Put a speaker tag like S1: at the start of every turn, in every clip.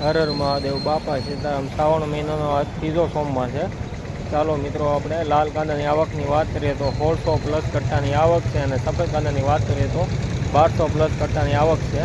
S1: હર હર મહાદેવ બાપા સીતારામ શ્રાવણ મહિનાનો આ ત્રીજો સોમવાર છે. ચાલો મિત્રો આપણે લાલ કાંદાની આવકની વાત કરીએ તો સોળસો પ્લસ કટ્ટાની આવક છે અને સફેદ કાંદાની વાત કરીએ તો બારસો પ્લસ કટ્ટાની આવક છે.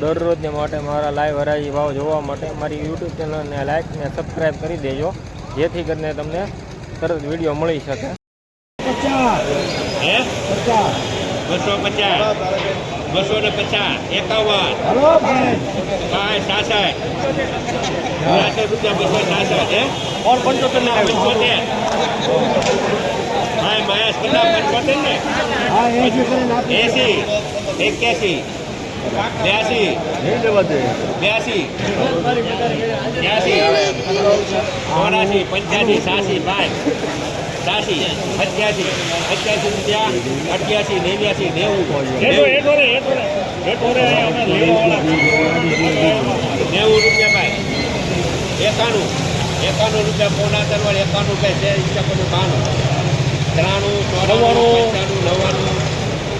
S1: દરરોજને માટે મારા લાઈવ હરાજી ભાવ જોવા માટે મારી યુટ્યુબ ચેનલને લાઈક અને સબસ્ક્રાઈબ કરી દેજો જેથી કરીને તમને તરત વીડિયો મળી શકે.
S2: બસો પચાસ. બસો ને પચાસ એકાવન પાંચ સાસઠ સાસઠ રૂપિયા બસો સાસઠ હે પંચોતેર પંચોતેર હા મહેશ કેટલા પંચોતેર ને એસી એક્યાસી બ્યાસી બ્યાસી બ્યાસી ચોરાસી પંચ્યાસી સાસી પાંચ સાસી અઠ્યાસી અઠ્યાસી રૂપિયા અઠ્યાસી નેવ્યાસી નેવું. નેવું રૂપિયા ભાઈ. એકાણું એકાણું રૂપિયા પોના તરવાડ એકાણું રૂપિયા છે એકાણું બાણું ત્રાણું પંચાણું નવ્વાણું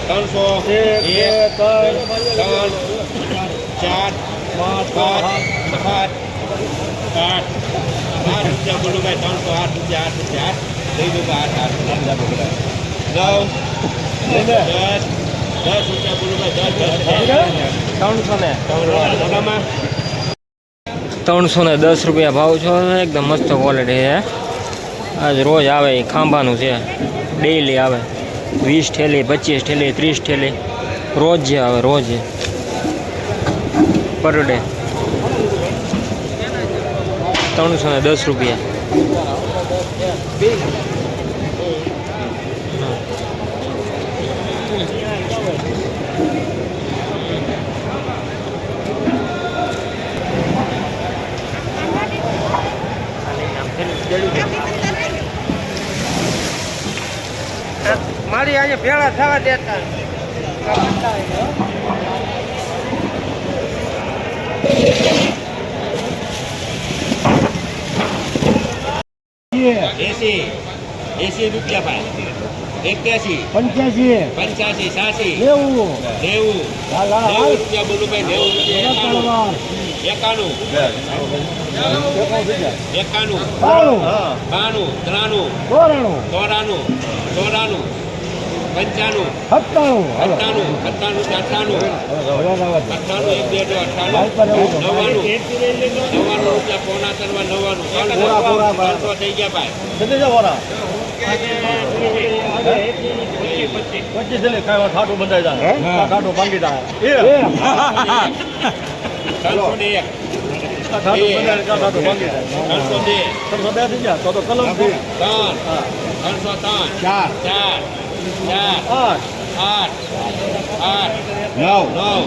S2: ત્રણસો એક ત્રણ. ચાર પાંચ પાંચ આઠ. આઠ રૂપિયા બોલું ભાઈ ત્રણસો આઠ રૂપિયા આઠ રૂપિયા આઠ. લઈ ભાઈ આઠ આઠ નવ દસ રૂપિયા
S1: ત્રણસો ને દસ રૂપિયા ભાવ છો, એકદમ મસ્ત ક્વોલિટી છે. આજ રોજ આવે એ ખાંભાનું છે ડેઈલી આવે. વીસ ઠેલી પચીસ ઠેલી ત્રીસ ઠેલી રોજ જે આવે, રોજ પર ડે ત્રણસો ને દસ રૂપિયા. મારી આજે ભેળા થવા દેતા.
S2: એસી એસી રૂપિયા ભાઈ એક્યાસી.
S3: પંચ્યાસી.
S2: પંચ્યાસી સાસી.
S3: નેવું.
S2: નેવું. નેવું રૂપિયા બોલું ભાઈ નેવું રૂપિયા. એકાણું. એકાણું. એકાણું.
S3: બાણું.
S2: બાણું. ત્રાણું.
S3: ચોરાણું.
S2: ચોરાણું. ચોરાણું. પંચાણું.
S3: સત્તાણું.
S2: અઠ્ઠાણું અઠ્ઠાણું અઠ્ઠાણું અઠ્ઠાણું એક બે અઠ્ઠાણું નવ્વાણું. નવ્વાણું રૂપિયા પોણા કરવા નવ્વાણું.
S3: પૂરા, પૂરા, પૂરા.
S2: ત્રણસો થઈ ગયા ભાઈ.
S3: પચીસ એટલે ખાવા ખાટું બંધાઈ જાય. ખાટું ભાંગી જાય.
S2: ત્રણસો ને એક
S3: ખાટું બંધાય ખાટું ભાંગી જાય.
S2: ત્રણસો બે.
S3: ત્રણસો થઈ ગયા તો તો કલમથી
S2: ત્રણ ત્રણસો ત્રણ
S3: ચાર.
S2: ચાર. ચાર.
S3: આઠ.
S2: આઠ. આઠ.
S3: નવ.
S2: નવ.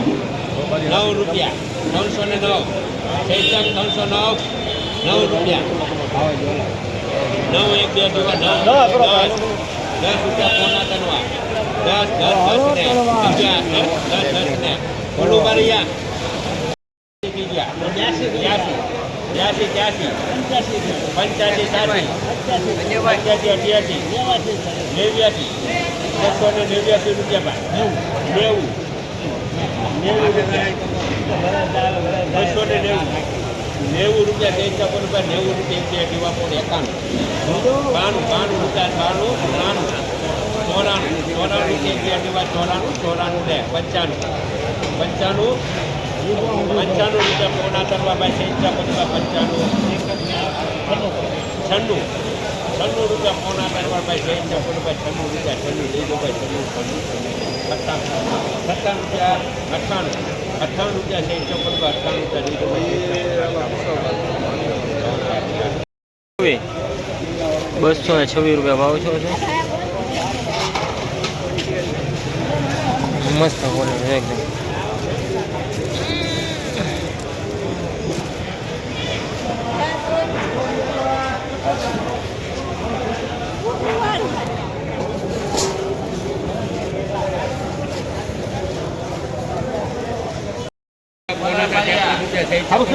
S2: નવ રૂપિયા. ત્રણસો ને નવ. ત્રણસો નવ. નવ રૂપિયા. નવ એક બે નવ
S3: દસ,
S2: દસ દસ રૂપિયા પોણા તનવા દસ દસ દસ ને અગિયાર દસ દસ ને. બોલું મારી બ્યાસી ત્યાસી પંચ્યાસી સાઠી. પંચ્યાસી અઠ્યાસી. નેવ્યાસી બસો ને નેવ્યાસી રૂપિયા ભાઈ નેવું નેવું બસો ને નેવું. નેવું રૂપિયા ચાપો રૂપિયા, નેવું રૂપિયા, એક બે દીવા પોણ એકાણું. બાણું બાણું રૂપિયા, બાણું ત્રાણું ચોરાણું ચોરાણું એક બે ચોરાણું ચોરાણું બે, પંચાણું. પંચાણું પંચાણું રૂપિયા પોણા કરવા ભાઈ છે ચાપો રૂપિયા, પંચાણું. છન્નું છન્નું રૂપિયા પોણા કરવા ભાઈ છે ચાપો રૂપિયા, છન્નું રૂપિયા, છન્નું દો ભાઈ છન્નું છન્નું અઠ્ઠાણું સત્તાણું રૂપિયા, અઠ્ઠાણું. અઠ્ઠાણું રૂપિયા છે ચાપો રૂપિયા અઠ્ઠાણું રૂપિયા
S1: બસો ને છવ્વીસ રૂપિયા ભાવ છો છે. મસ્ત બોલે એકદમ.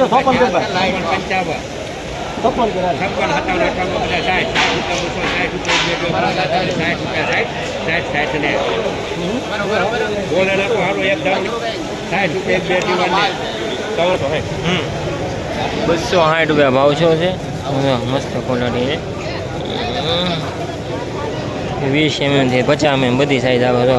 S3: છે, ચોપન રૂપિયા.
S2: પંચાવન.
S3: છપ્પન કરાય.
S2: છપ્પન સત્તાવન અઠાવન બધા સાઠ. સાઠ રૂપિયા બસો સાઠ સાઠ સાઠ. સાઠ સાઠ ને બોલે નાખો હારું એક દાવ સાઠ રૂપિયા એક બે ડીવાને ત્રણસો હે
S1: બસો સાઠ રૂપિયા ભાવ છો છે મસ્ત ક્વોલિટી છે. વીસ એમએમથી પચાસ એમએમ બધી સાઈઝ આવે તો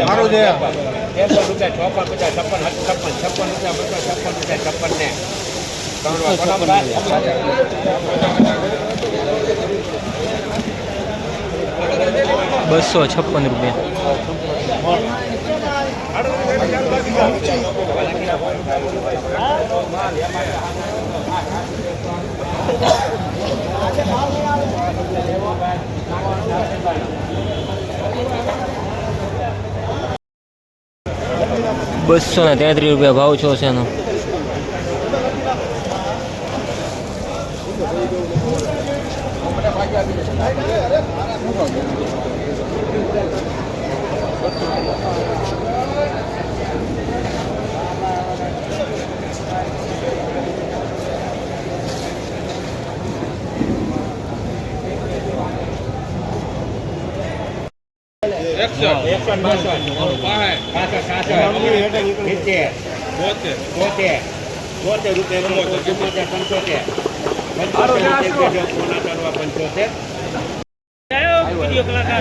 S2: સારું છે એકસો રૂપિયા ચોપન પચાસ છપ્પન છપ્પન છપ્પન રૂપિયા બસો છપ્પન રૂપિયા છપ્પન
S1: બસો છપ્પન રૂપિયા. બસો ને તેત્રીસ રૂપિયા ભાવ છો છે એનો.
S2: Thank એકસો ને બસો પાસઠ સાસઠ સિત્તેર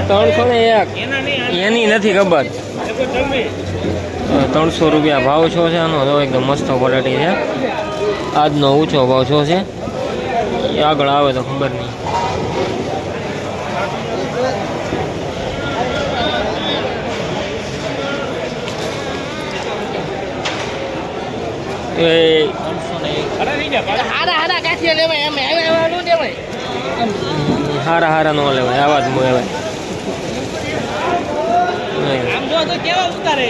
S1: ત્રણસો ને એક. એની નથી ખબર. ત્રણસો રૂપિયા ભાવ છો છે આનો. તો એકદમ મસ્ત ક્વોલિટી છે. આજનો ઊંચો ભાવ છો છે. આગળ આવે તો ખબર નહીં.
S4: હારા હારા નું લેવાય
S1: આવા જ લેવાય.
S4: આમ જો તો કેવા ઉતારે?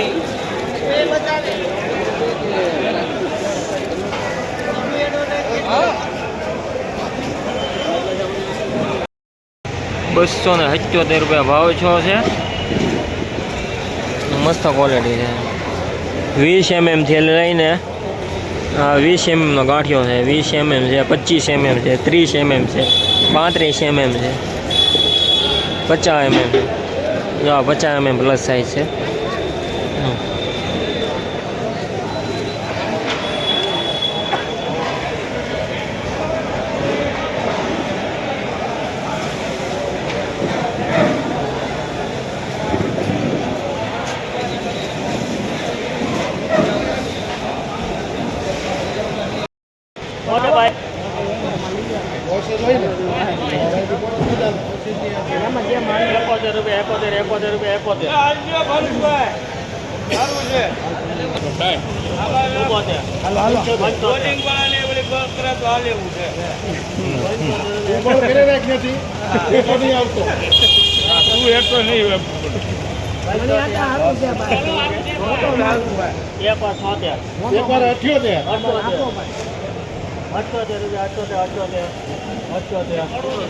S1: બસો ને સત્યોતેર રૂપિયા ભાવ છો છે. મસ્ત ક્વોલિટી છે. વીસ એમએમથી લઈને વીસ એમએમનો ગાંઠિયો છે, વીસ એમએમ છે પચીસ એમએમ છે, ત્રીસ એમએમ છે, પાંત્રીસ એમએમ છે, પચાસ એમએમ. જો પચાસ એમએમ પ્લસ સાઇઝ છે હમ.
S4: એકોતેર રૂપિયા એકોતેર એકોતેર રૂપિયા એકોતેર. એક વાર છોતેર. અઠ્યોતેર. અઠ્યોતેર રૂપિયા અઠ્યોતેર અઠ્યોતેર અઠ્યોતેર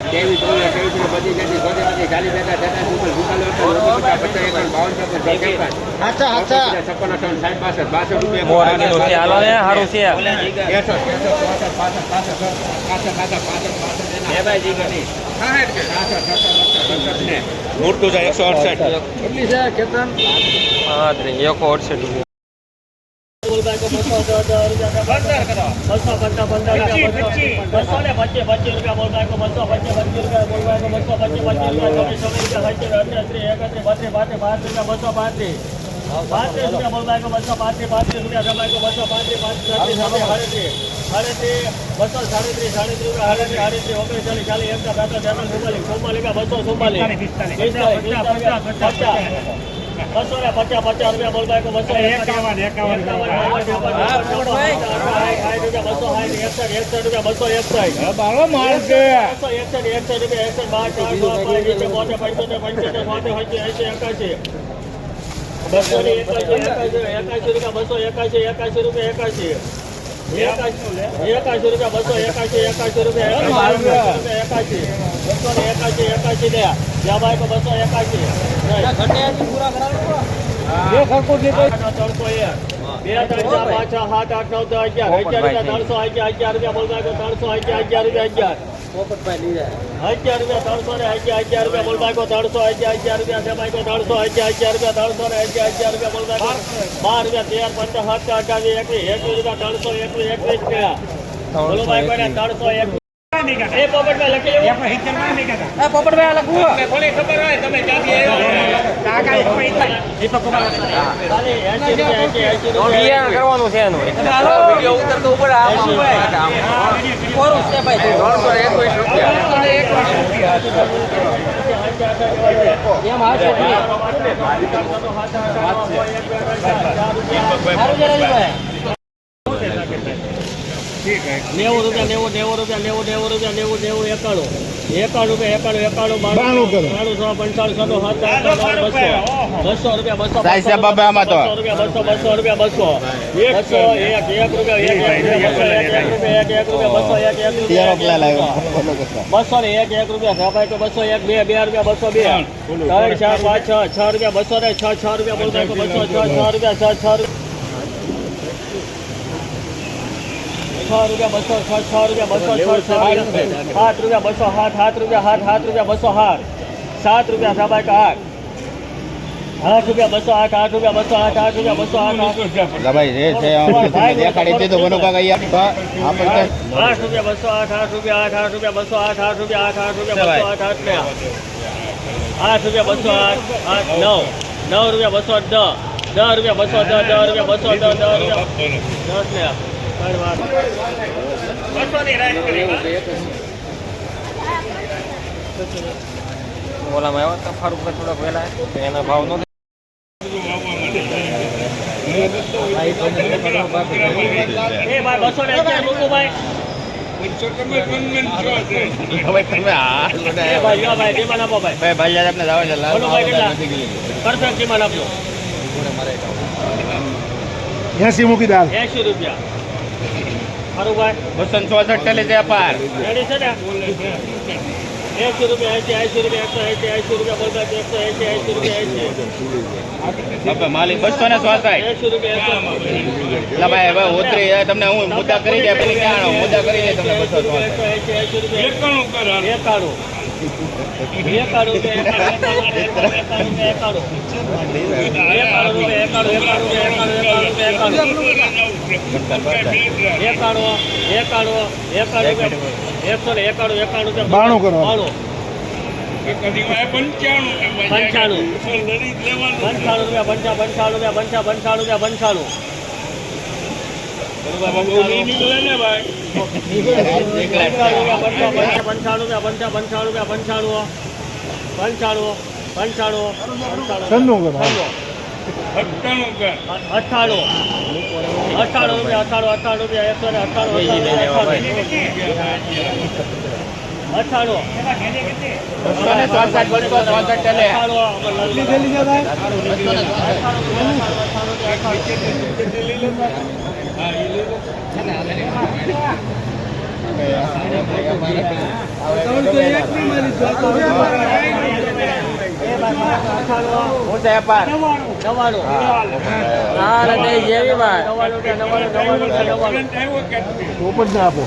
S2: તેવી ચોવીસ તેવીસ ને બધી જતી બધી બધી ચાલી બેઠા જતા દુકાન દુકાન પચાસ એકર બાવન ચોપન છપ્પન છપ્પન અઠાવન સાઠ બાસઠ બાસઠ રૂપિયા
S1: મોરબીનું છે હાલો ને સારું છે
S2: તેસઠ તેસઠ ચોસઠ પાસઠ પાસઠ પાસઠ પાસઠ પાસઠ પાસઠ એના સાસઠ સત્તર સત્તર ને મૂર્તું જાય એકસો અડસઠ
S1: અડસઠ
S4: બસો
S3: પંદર પંદર રૂપિયા બસો ને પચીસ પચીસ રૂપિયા બોલ બાઈકો બસો પચીસ પચીસ રૂપિયા બોલ બાઈકો બસો પચીસ પચીસ રૂપિયા ચોવીસ ચોવીસ રૂપિયા પચીસ અઠ્યાસી એકત્રીસ બત્રીસ પાંત્રીસ પાંચ રૂપિયા બસો પાંત્રીસ પાંત્રીસ રૂપિયા બોલ બાઈકો બસો પાંત્રીસ પાંત્રીસ રૂપિયા જમાઈકો બસો પાંત્રીસ પાંત્રીસ સાડત્રીસ સાડત્રીસ સાડત્રીસ બસો સાડત્રીસ સાડત્રીસ રૂપિયા સાડત્રીસ સાડત્રીસ ઓગણચાલીસ ચાલીસ એકતા બેતા તેતાલીસ ચુમ્માલીસ ચુમ્માલીસ બસો ચુમ્માલીસ પિસ્તાલીસ પિસ્તાલીસ પચાસ બસો ને પચાસ પચાસ રૂપિયા બોલ બાઈકો બસો એકાવન એકાવન બસો એકસઠ એકસઠ રૂપિયા બસો એકસઠ
S2: બાળો
S3: બસો એકસઠ એકસઠ રૂપિયા એકસઠ બાર ચાર પાંચ પાંચ પંચોતેર પંચોતેર છોતેર એંસી એકાશી બસો ને એકાશી રૂપિયા બસો એકાશી એકાશી રૂપિયા એકાશી. એકાશી રૂપિયા બસો એકાશી એકાશી રૂપિયા એકાશી બસો ને એકાશી એકાશી દે જ્યાં બાઈકો બસો એકાશી. ત્રણસો એક. બે ત્રણ પાંચ સાત આઠ નવ દસ અગિયાર. અગિયાર રૂપિયા ત્રણસો અગિયાર અગિયાર રૂપિયા ત્રણસો અગિયાર અગિયાર રૂપિયા અગિયાર. અગિયાર રૂપિયા ત્રણસો ને અગિયાર અગિયાર રૂપિયા બોલ બાઈકો ત્રણસો અગિયાર અગિયાર રૂપિયા છે બાઈકો ત્રણસો અગિયાર અગિયાર રૂપિયા ત્રણસો ને અગિયાર અગિયાર રૂપિયા બોલ બાર રૂપિયા તેર પંદર સાત અઠાવીસ એકવીસ એકવીસ રૂપિયા ત્રણસો એકવીસ એકવીસ રૂપિયા. બોલો ને ત્રણસો એકવીસ. એ પોપટભાઈ લખી લેવું. એ પોપટભાઈ કોની ખબર હોય તમે ક્યાંથી ખાલી એંસી રૂપિયા એંસી એંસી રૂપિયા.
S1: બિયારણ કરવાનું છે એનું.
S3: નેવું રૂપિયા નેવું નેવું રૂપિયા નેવું નેવું રૂપિયા નેવું નેવું એકાણું. એકાણું રૂપિયા એકાણું એકાણું બાણું. બાણું સો પંચાણું બસો બસો રૂપિયા બસો. બસો રૂપિયા બસો બસો રૂપિયા બસો. બસો એક એક રૂપિયા એક એક રૂપિયા એક એક રૂપિયા બસો એક એક રૂપિયા બસો ને એક એક રૂપિયા તો બસો એક બે બે રૂપિયા બસો બે. ત્રણ. ચાર પાંચ છ છ રૂપિયા બસો ને છ છ રૂપિયા બસો છ છ રૂપિયા છ છ રૂપિયા. છ રૂપિયા બસો છ છ રૂપિયા બસો છ છ રૂપિયા સાત રૂપિયા બસો સાત સાત રૂપિયા સાત સાત રૂપિયા બસો સાત સાત રૂપિયા સાબાય કે આઠ આઠ રૂપિયા બસો આઠ આઠ રૂપિયા બસો આઠ આઠ રૂપિયા બસો આઠ આઠ
S2: ભાઈ જે છે દેખાડી દીધું કોનું કાકા યાર આપણે
S3: આઠ રૂપિયા બસો આઠ આઠ રૂપિયા આઠ આઠ રૂપિયા બસો આઠ આઠ રૂપિયા આઠ આઠ રૂપિયા બસો આઠ આઠ ને આઠ રૂપિયા બસો આઠ આઠ નવ નવ રૂપિયા બસો દસ દસ રૂપિયા બસો દસ દસ રૂપિયા બસો દસ દસ રૂપિયા દસ ને ત્રણ વાર. બસો ની રાઈટ કરી હા.
S1: ઓલામાં આવ્યા હતા ફારૂકભાઈ થોડાક વહેલા તો એના ભાવ નો
S3: એ ભાઈ બસો ને અગિયાર મૂકું ભાઈ
S2: હવે તમે આ
S3: એ ભાઈ યો ભાઈ ડિમાન્ડ આપો ભાઈ
S2: ભાઈ ભાઈ આપણે જવા છે લાલ
S3: બોલો ભાઈ કેટલા પરફેક્ટ ડિમાન્ડ આપજો
S5: એસી મૂકી દાલ
S3: એસી રૂપિયા ખરું ભાઈ
S2: બસો ચોસઠ ચાલે છે
S3: અપાર. રૂપિયા એસી એસી રૂપિયા એકસો એસી એસી રૂપિયા બોલતા એકસો એસી એસી રૂપિયા એસી
S2: માલિક બસો ને ચોસઠ.
S3: એસી રૂપિયા
S2: એટલે ભાઈ હવે ઉતરી તમને હું મુદ્દા કરી દે પેલી મુદ્દા કરી દે તમને બસો
S3: એકાણું. એકાણું એકાણું એકાણું એકસો ને એકાણું એકાણું
S5: બાણું કરો.
S3: બાણું પંચાણું પંચાણું રૂપિયા પંચા પંચાણું રૂપિયા પંચા પંચાણું રૂપિયા પંચાણું પંચા પંચાણું રૂપિયા અઠ્ઠાણું અઠ્ઠાણું રૂપિયા એકસો ને અઠ્ઠાણું
S2: બસો હું છે
S3: નવાણું
S1: હા
S5: આપો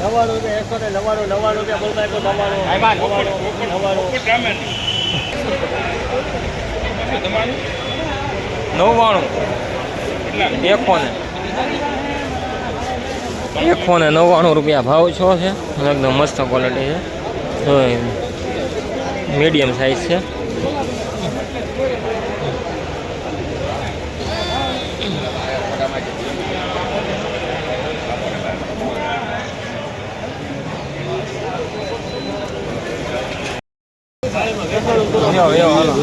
S3: નવાણું રૂપિયા એકસો ને નવાણું નવાણું રૂપિયા બોલતા
S1: નવ્વાણું એકો એકસો ને નવ્વાણું રૂપિયા ભાવ છો છે એકદમ મસ્ત ક્વોલિટી છે મીડિયમ સાઇઝ છે યો, યો, હાલો.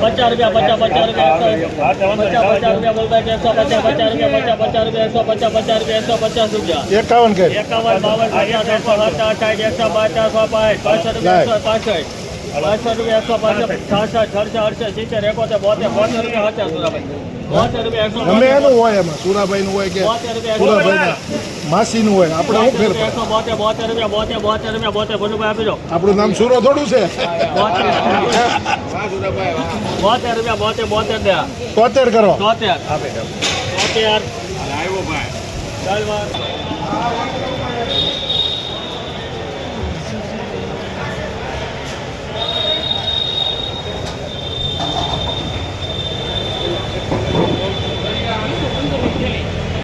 S3: પચાસ રૂપિયા પચાસ પચાસ રૂપિયા પચાસ પચાસ રૂપિયા બોલતા એકસો પચાસ પચાસ રૂપિયા પચાસ પચાસ રૂપિયા એકસો પચાસ પચાસ રૂપિયા એકસો પચાસ રૂપિયા
S5: એકાવન
S3: એકાવન બાવન પચાસ એકસો સાઠ એકસો પચાસ સો પાંચ પાંચસો રૂપિયા એકસો પાસઠ પાંચસો રૂપિયા એકસો પાસઠ છાસઠ અડસઠ અડસઠ સિત્તેર એકોતેર બોતેર બોતેર રૂપિયા હચાર સુરાભાઈ
S5: આપણે નામ સુરો થોડું છે.
S3: બોતેર રૂપિયા. બોતેર બોતેર
S5: તોતેર કરો.
S3: તોતેર. તોતેર.